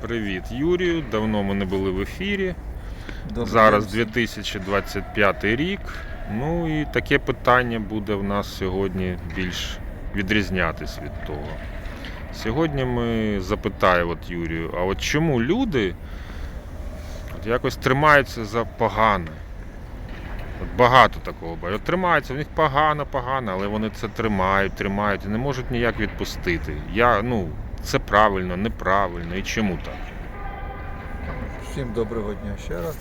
Привіт, Юрію. Давно ми не були в ефірі. Добрий Зараз 2025 рік. Ну і таке питання буде в нас сьогодні більш відрізнятись від того. Сьогодні ми запитаю от Юрію, а от чому люди от якось тримаються за погане? От багато такого. От тримаються, в них погано, погано, але вони це тримають, тримають і не можуть ніяк відпустити. Я, ну, це правильно, неправильно і чому так? Всім доброго дня ще раз.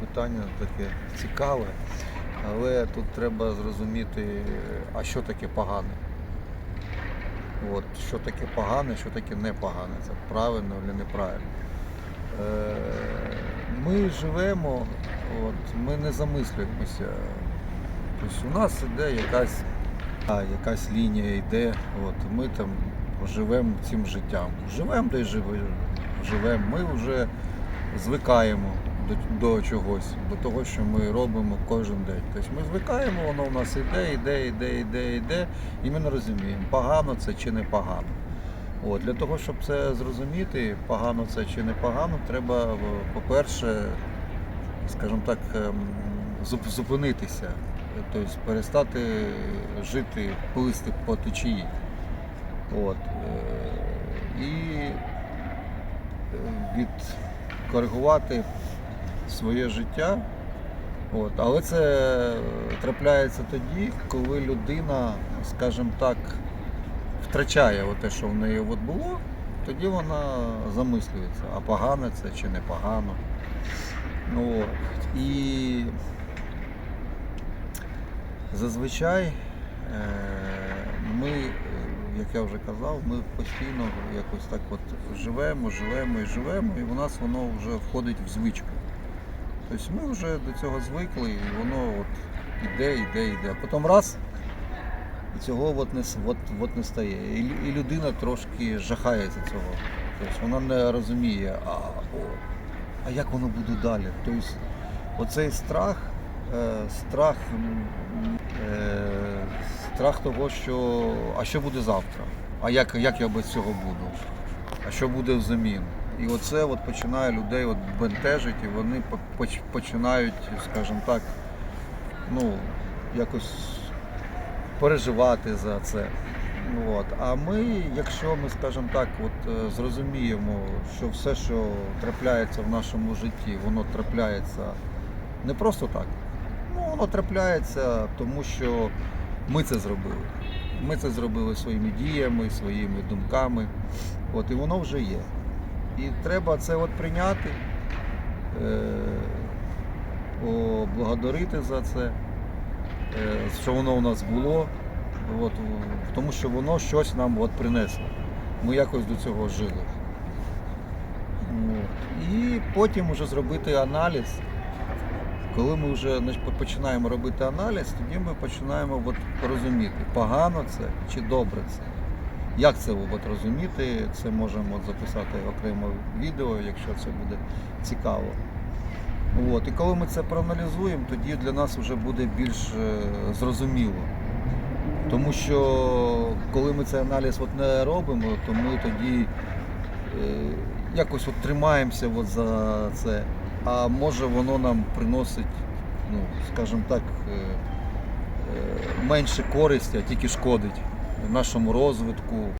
Питання таке цікаве, але тут треба зрозуміти, а що таке погане. От, що таке погане, що таке непогане. Це правильно чи неправильно. Е, Ми живемо, от, ми не замислюємося. Тобто у нас іде якась, якась лінія йде, от, ми там живемо цим життям. Живемо де живемо. Ми вже звикаємо до, до чогось, до того, що ми робимо кожен день. Тобто ми звикаємо, воно у нас іде, іде, іде, іде, іде, і ми не розуміємо, погано це чи не погано. От, для того, щоб це зрозуміти, погано це чи не погано, треба, по-перше, скажімо так, ем, зупинитися, тобто перестати жити, плисти по течії. От, е, і е, відкоригувати своє життя. От, але це трапляється тоді, коли людина, скажімо так, втрачає те, що в неї от було, тоді вона замислюється, а погано це чи не погано. Ну. І зазвичай е, ми, е, як я вже казав, ми постійно якось так от живемо, живемо і живемо, і у нас воно вже входить в звичку. Тобто ми вже до цього звикли, і воно от іде, іде, іде. А потім раз, і цього от не, от, от не стає. І, і людина трошки жахається цього. Тобто вона не розуміє, а, о, а як воно буде далі. Тобто оцей страх, страх, е, страх того, що а що буде завтра? А як, як я без цього буду? А що буде взамін? І оце от починає людей от бентежить, і вони по- починають, скажімо так, ну, якось переживати за це. Ну, От. А ми, якщо ми, скажімо так, от, е, зрозуміємо, що все, що трапляється в нашому житті, воно трапляється не просто так. Ну, воно трапляється, тому що ми це зробили. Ми це зробили своїми діями, своїми думками. От, і воно вже є. І треба це от прийняти, е, поблагодарити за це, е, що воно у нас було, от, тому що воно щось нам от принесло. Ми якось до цього жили. От. І потім вже зробити аналіз. Коли ми вже починаємо робити аналіз, тоді ми починаємо от розуміти, погано це чи добре це. Як це от розуміти, це можемо от записати окремо відео, якщо це буде цікаво. От. І коли ми це проаналізуємо, тоді для нас вже буде більш е, зрозуміло. Тому що коли ми цей аналіз от не робимо, то ми тоді е, якось от тримаємося от за це. А може воно нам приносить, ну, скажімо так, е, е, менше користі, а тільки шкодить нашому розвитку,